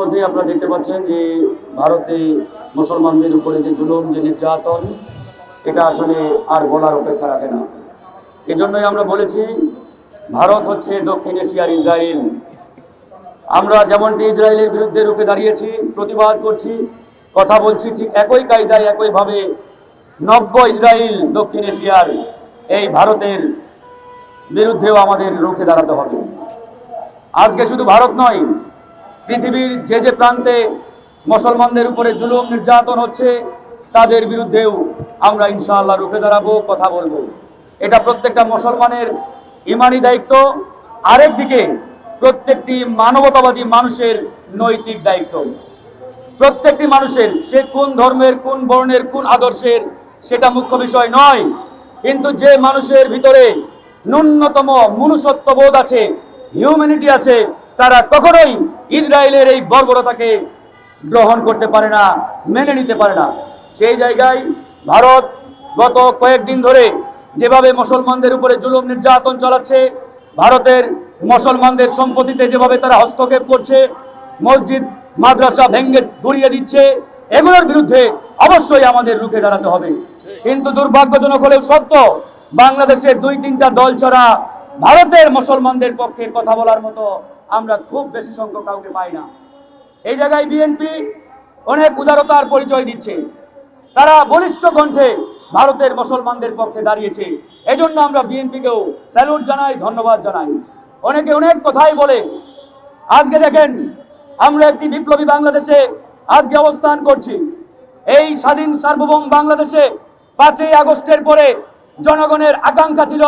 মধ্যে আপনারা দেখতে পাচ্ছেন যে ভারতে মুসলমানদের উপরে যে জুলুম, যে নির্যাতন, এটা আসলে আর বলার অপেক্ষা রাখে না। এজন্যই আমরা বলেছি, ভারত হচ্ছে দক্ষিণ এশিয়ার ইসরায়েল আমরা যেমনটি ইসরায়েলের বিরুদ্ধে রুখে দাঁড়িয়েছি, প্রতিবাদ করছি, কথা বলছি, ঠিক একই কায়দায়, একইভাবে নব্য ইসরায়েল দক্ষিণ এশিয়ার এই ভারতের বিরুদ্ধেও আমাদের রুখে দাঁড়াতে হবে। আজকে শুধু ভারত নয় পৃথিবীর যে যে প্রান্তে মুসলমানদের উপরে জুলুম নির্যাতন হচ্ছে, তাদের বিরুদ্ধেও আমরা ইনশাআল্লাহ রুখে দাঁড়াবো, কথা বলব। এটা প্রত্যেকটা মুসলমানের ইমানি দায়িত্ব। আরেক দিকে, প্রত্যেকটি মানবতাবাদী মানুষের নৈতিক দায়িত্ব। প্রত্যেকটি মানুষের সে কোন ধর্মের, কোন বর্ণের, কোন আদর্শের, সেটা মুখ্য বিষয় নয়। কিন্তু যে মানুষের ভিতরে ন্যূনতম মনুষ্যত্ববোধ আছে হিউম্যানিটি আছে তারা কখনোই ইসরায়েলের এই বর্বরতাকে গ্রহণ করতে পারে না, মেনে নিতে পারে না। সেই জায়গায় ভারত গত কয়েকদিন ধরে যেভাবে মুসলমানদের উপরে জুলুম নির্যাতন চালাচ্ছে, ভারতের মুসলমানদের সম্পত্তিতে যেভাবে তারা হস্তক্ষেপ করছে, মসজিদ, মাদ্রাসা ভেঙ্গে গুড়িয়ে দিচ্ছে, এগুলোর বিরুদ্ধে অবশ্যই আমাদের রুখে দাঁড়াতে হবে। কিন্তু দুর্ভাগ্যজনক হলেও সত্য, বাংলাদেশের দুই তিনটা দল ছাড়া ভারতের মুসলমানদের পক্ষে কথা বলার মতো আমরা খুব বেশি সংখ্যক কাউকে পাই না। এই জায়গায় বিএনপি অনেক উদারতার পরিচয় দিচ্ছে। তারা বলিষ্ঠ কণ্ঠে ভারতের মুসলমানদের পক্ষে দাঁড়িয়েছে। এজন্য আমরা বিএনপিকেও স্যালুট জানাই, ধন্যবাদ জানাই। অনেকে অনেক কথাই বলে, আজকে দেখেন, আমরা একটি বিপ্লবী বাংলাদেশে আজকে অবস্থান করছি। এই স্বাধীন সার্বভৌম বাংলাদেশে পাঁচই আগস্টের পরে জনগণের আকাঙ্ক্ষা ছিল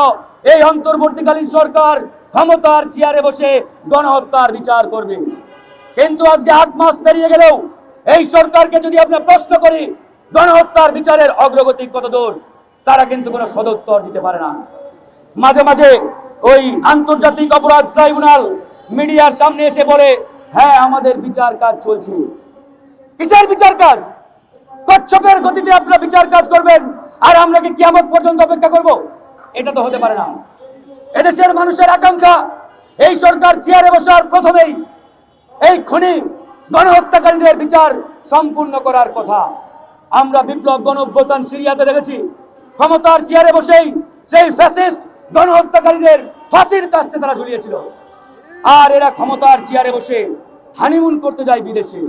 এই অন্তর্বর্তীকালীন সরকার ক্ষমতার চেয়ারে বসে গণহত্যার বিচার করবে। কিন্তু আজকে আট মাস পেরিয়ে গেলেও এই সরকারকে যদি আমরা প্রশ্ন করি, গণহত্যার বিচারের অগ্রগতি কত দূর তারা কিন্তু কোনো সদুত্তর দিতে পারে না। মাঝে মাঝে ওই আন্তর্জাতিক অপরাধ ট্রাইব্যুনাল মিডিয়ার সামনে এসে বলে হ্যাঁ আমাদের বিচার কাজ চলছে। কিসের বিচার কাজ? কচ্ছপের গতিতে আপনারা বিচার কাজ করবেন, আর আমরা কি কিয়ামত পর্যন্ত অপেক্ষা করব? এটা তো হতে পারে না। এদেশের মানুষের আকাঙ্ক্ষা, এই সরকার চেয়ারে বসার প্রথমেই এই খনি গণহত্যাকারীদের বিচার সম্পূর্ণ করার কথা। আমরা বিপ্লব গণ অভ্যুত্থান সিরিয়াতে দেখেছি। ক্ষমতার চেয়ারে বসেই সেই ফ্যাসিস্ট গণহত্যাকারীদের ফাঁসির কাছে তারা ঝুলিয়েছিল। আর এরা ক্ষমতার চেয়ারে বসে হানিমুন করতে যায় বিদেশে।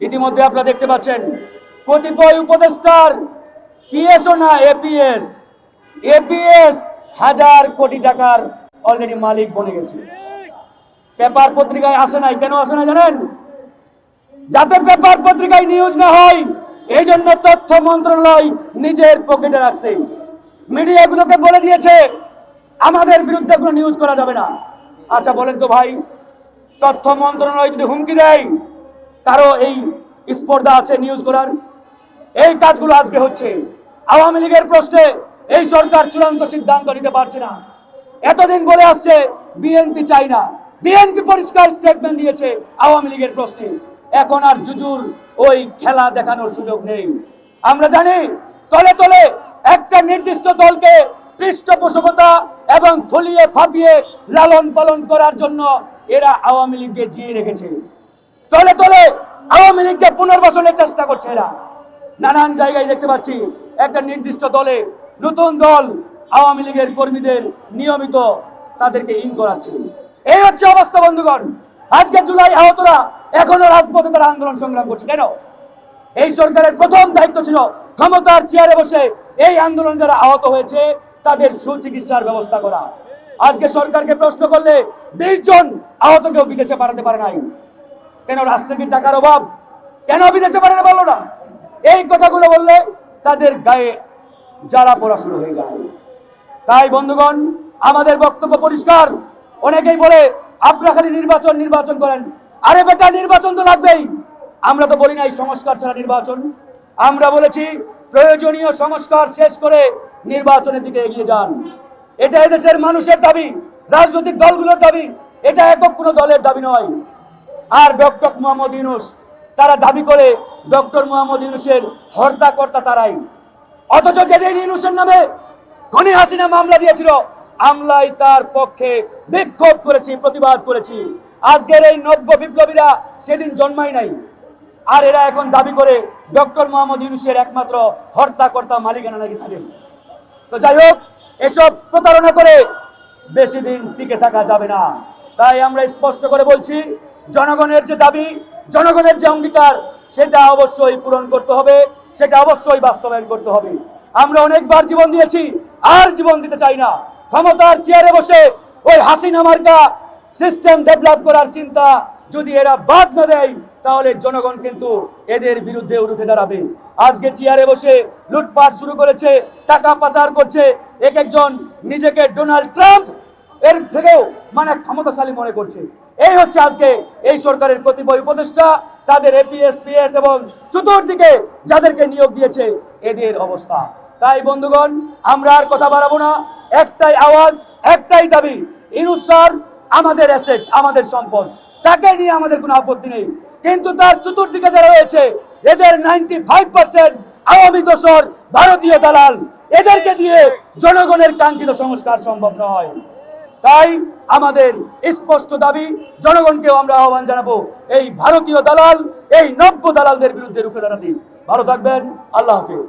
ইতিমধ্যে আপনারা দেখতে পাচ্ছেন কতিপয় উপদেষ্টার পিএসও না, এপিএস। এপিএস হাজার কোটি টাকার অলরেডি মালিক বনে গেছে। পেপার পত্রিকায় আসে নাই, কেন আসে না জানেন? যাতে পেপার পত্রিকায় নিউজ না হয় এই জন্য তথ্য মন্ত্রণালয় নিজের পকেটে রাখছে। মিডিয়াগুলোকে বলে দিয়েছে, আমাদের বিরুদ্ধে কোনো নিউজ করা যাবে না। আচ্ছা বলেন তো ভাই, তথ্য মন্ত্রণালয় যদি হুমকি দেয়, কারও এই স্পর্ধা আছে নিউজ করার? এই কাজগুলো আজকে হচ্ছে। আওয়ামী লীগের প্রশ্নে এই সরকার চূড়ান্ত সিদ্ধান্ত নিতে পারছে না। এতদিন বলে আসছে, বিএনপি চাই না। বিএনপি পরিষ্কার স্টেটমেন্ট দিয়েছে আওয়ামী লীগের প্রশ্নে। এখন আর জুজুর ওই খেলা দেখানোর সুযোগ নেই। আমরা জানি, তলে তলে একটা নির্দিষ্ট দলকে পৃষ্ঠপোষকতা এবং ফুলিয়ে ফাঁপিয়ে লালন পালন করার জন্য এরা আওয়ামী লীগকে জিয়ে রেখেছে। তলে তলে আওয়ামী লীগকে পুনর্বাসনের চেষ্টা করছে এরা। নানান জায়গায় দেখতে পাচ্ছি একটা নির্দিষ্ট দলে নতুন দল আওয়ামী লীগের কর্মীদের নিয়মিত তাদেরকে ইন করাচ্ছে। এই হচ্ছে অবস্থা, বন্ধুগণ। আজকে জুলাই আহতরা এখনও রাজপথে তারা আন্দোলন সংগ্রাম করছে। কেন? এই সরকারের প্রথম দায়িত্ব ছিল ক্ষমতার চেয়ারে বসে এই আন্দোলন যারা আহত হয়েছে, তাদের সুচিকিৎসার ব্যবস্থা করা। আজকে সরকারকে প্রশ্ন করলে বিশ জন আহতকেও বিদেশে পাঠাতে পারে নাই। কেন রাষ্ট্রে কি টাকার অভাব? কেন বিদেশে পাঠাতে পারল না? এই কথাগুলো বললে তাদের গায়ে জ্বালা পড়া শুরু হয়ে যায়। তাই বন্ধুগণ, আমাদের বক্তব্য পরিষ্কার। অনেকেই বলে, আপনারা খালি নির্বাচন নির্বাচন করেন। আরে বেটা, নির্বাচন তো লাগবেই। আমরা তো বলি না এই সংস্কার ছাড়া নির্বাচন। আমরা বলেছি, প্রয়োজনীয় সংস্কার শেষ করে নির্বাচনের দিকে এগিয়ে যান। এটা এদেশের মানুষের দাবি, রাজনৈতিক দলগুলোর দাবি। এটা একক কোনো দলের দাবি নয়। আর ডক্টর মোহাম্মদ ইউনুস তারা দাবি করে ডক্টর মোহাম্মদ ইউনুসের হর্তাকর্তা তারাই। অথচ যেদিন ইউনুসের নামে খনি হাসিনা মামলা দিয়েছিল, আমলাই তার পক্ষে বিক্ষোভ করেছি, প্রতিবাদ করেছি। আজকের এই নব্য বিপ্লবীরা সেদিন জন্মাই নাই। আর এরা এখন দাবি করে ডক্টর মোহাম্মদ ইউনুসের একমাত্র হর্তাকর্তা মালিকানা নাকি থাকেন তো যাই হোক, এসব প্রতারণা করে বেশি দিন টিকে থাকা যাবে না। তাই আমরা স্পষ্ট করে বলছি, জনগণের যে দাবি জনগণের যে অঙ্গীকার, সেটা অবশ্যই পূরণ করতে হবে, সেটা অবশ্যই বাস্তবায়ন করতে হবে। আমরা অনেকবার জীবন দিয়েছি, আর জীবন দিতে চাই না। ক্ষমতার চেয়ারে বসে ওই হাসিনা মার্কা সিস্টেম ডেভেলপ করার চিন্তা যদি এরা বাদ না দেয়, তাহলে জনগণ কিন্তু এদের বিরুদ্ধে রুখে দাঁড়াবে। আজকে চেয়ারে বসে লুটপাট শুরু করেছে, টাকা পাচার করছে, এক একজন নিজেকে ডোনাল্ড ট্রাম্প, এর থেকেও মানে ক্ষমতাশালী মনে করছে। এই হচ্ছে আজকে এই সরকারের কতিপয় উপদেষ্টা, তাদের এপিএস পিএস এবং চতুর্দিকে যাদেরকে নিয়োগ দিয়েছে, এদের অবস্থা। তাই বন্ধুগণ, আমরা আর কথা বাড়াবো না। একটাই আওয়াজ, একটাই দাবি, ইনুস স্যার আমাদের অ্যাসেট আমাদের সম্পদ। তাকে নিয়ে আমাদের কোনো আপত্তি নেই। কিন্তু তার চতুর্দিকে যারা রয়েছে, এদের নাইনটি ফাইভ পার্সেন্ট আওয়ামী দোসর ভারতীয় দালাল। এদেরকে দিয়ে জনগণের কাঙ্ক্ষিত সংস্কার সম্ভব নয়। তাই আমাদের স্পষ্ট দাবি, জনগণকেও আমরা আহ্বান জানাব, এই ভারতীয় দালাল, এই নব্য দালালদের বিরুদ্ধে রুখে দাঁড়াতে। ভালো থাকবেন, আল্লাহ হাফিজ।